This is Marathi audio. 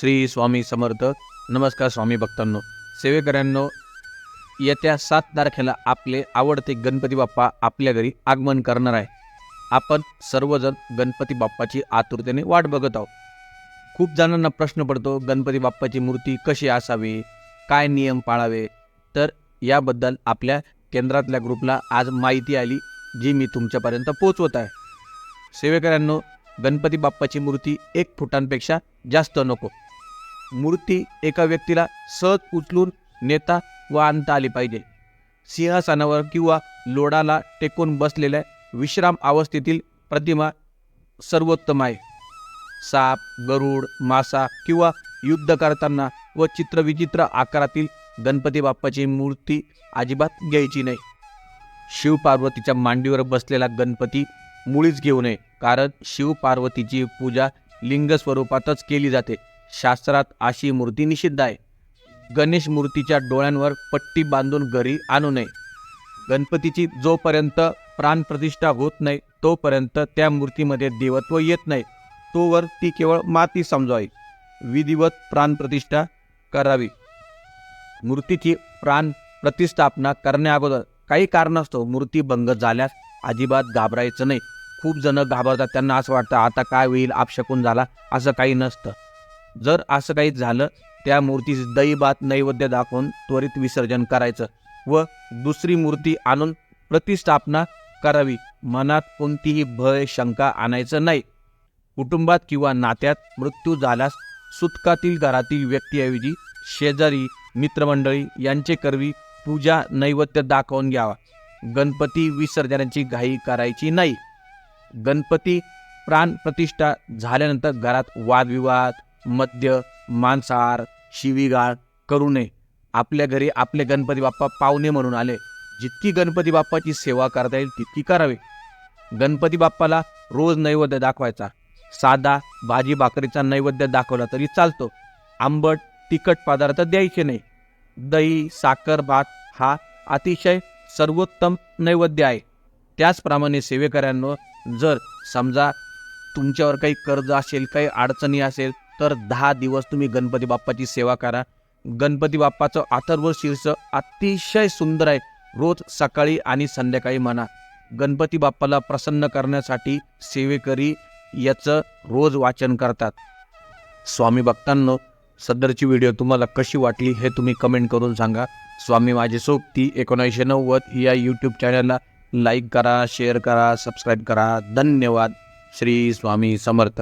श्री स्वामी समर्थ. नमस्कार स्वामी भक्तांनो. सेवेकऱ्यांनो येत्या सात तारखेला आपले आवडते गणपती बाप्पा आपल्या घरी आगमन करणार आहे. आपण सर्वजण गणपती बाप्पाची आतुरतेने वाट बघत आहोत. खूप जणांना प्रश्न पडतो गणपती बाप्पाची मूर्ती कशी असावी? काय नियम पाळावे? तर याबद्दल आपल्या केंद्रातल्या ग्रुपला आज माहिती आली जी मी तुमच्यापर्यंत पोचवत आहे. सेवेकऱ्यांनो गणपती बाप्पाची मूर्ती एक फुटांपेक्षा जास्त नको. मूर्ती एका व्यक्तीला सहज उचलून नेता व आणता आली पाहिजे. सिंहासनावर किंवा लोडाला टेकून बसलेल्या विश्राम अवस्थेतील प्रतिमा सर्वोत्तम आहे. साप गरुड मासा किंवा युद्ध करताना व चित्रविचित्र आकारातील गणपती बाप्पाची मूर्ती अजिबात घ्यायची नाही. शिवपार्वतीच्या मांडीवर बसलेला गणपती मुळीच घेऊ नये कारण शिवपार्वतीची पूजा लिंग स्वरूपातच केली जाते. शास्त्रात अशी मूर्ती निषिद्ध आहे. गणेश मूर्तीच्या डोळ्यांवर पट्टी बांधून घरी आणू नये. गणपतीची जोपर्यंत प्राणप्रतिष्ठा होत नाही तोपर्यंत त्या मूर्तीमध्ये देवत्व येत नाही. तोवर ती केवळ माती समजावी. विधिवत प्राणप्रतिष्ठा करावी. मूर्तीची प्राण प्रतिष्ठापना करण्याअगोदर काही कारणास्तव मूर्ती भंग झाल्यास अजिबात घाबरायचं नाही. खूप जण घाबरतात त्यांना असं वाटतं आता काय होईल आपशकून झाला असं काही नसतं. जर असं काही झालं त्या मूर्तीस दैबात नैवेद्य दाखवून त्वरित विसर्जन करायचं व दुसरी मूर्ती आणून प्रतिष्ठापना करावी. मनात कोणतीही भय शंका आणायचं नाही. कुटुंबात किंवा नात्यात मृत्यू झाल्यास सुतकातील घरातील व्यक्तीऐवजी शेजारी मित्रमंडळी यांचे करवी पूजा नैवेद्य दाखवून घ्यावा. गणपती विसर्जनाची घाई करायची नाही. गणपती प्राण प्रतिष्ठा झाल्यानंतर घरात वादविवाद मद्य मांसाहार शिवीगाळ करू नये. आपल्या घरी आपले गणपती बाप्पा पाहुणे म्हणून आले. जितकी गणपती बाप्पाची सेवा करता येईल तितकी करावी. गणपती बाप्पाला रोज नैवेद्य दाखवायचा. साधा भाजी भाकरीचा नैवेद्य दाखवला तरी चालतो. आंबट तिखट पदार्थ द्यायचे नाही. दही साखर भात हा अतिशय सर्वोत्तम नैवेद्य आहे. त्याचप्रमाणे सेवेकऱ्यांनो जर समजा तुमच्यावर काही कर्ज असेल काही अडचणी असेल तर दहा दिवस तुम्ही गणपती बाप्पाची सेवा करा. गणपती बाप्पाचं अथर्व शीर्ष अतिशय सुंदर आहे. रोज सकाळी आणि संध्याकाळी म्हणा. गणपती बाप्पाला प्रसन्न करण्यासाठी सेवेकरी याचं रोज वाचन करतात. स्वामी भक्तांनो सदरची व्हिडिओ तुम्हाला कशी वाटली हे तुम्ही कमेंट करून सांगा. स्वामी माझी सोबती एकोणीसशे नव्वद या यूट्यूब चॅनलला लाईक करा शेअर करा सबस्क्राईब करा. धन्यवाद. श्री स्वामी समर्थ.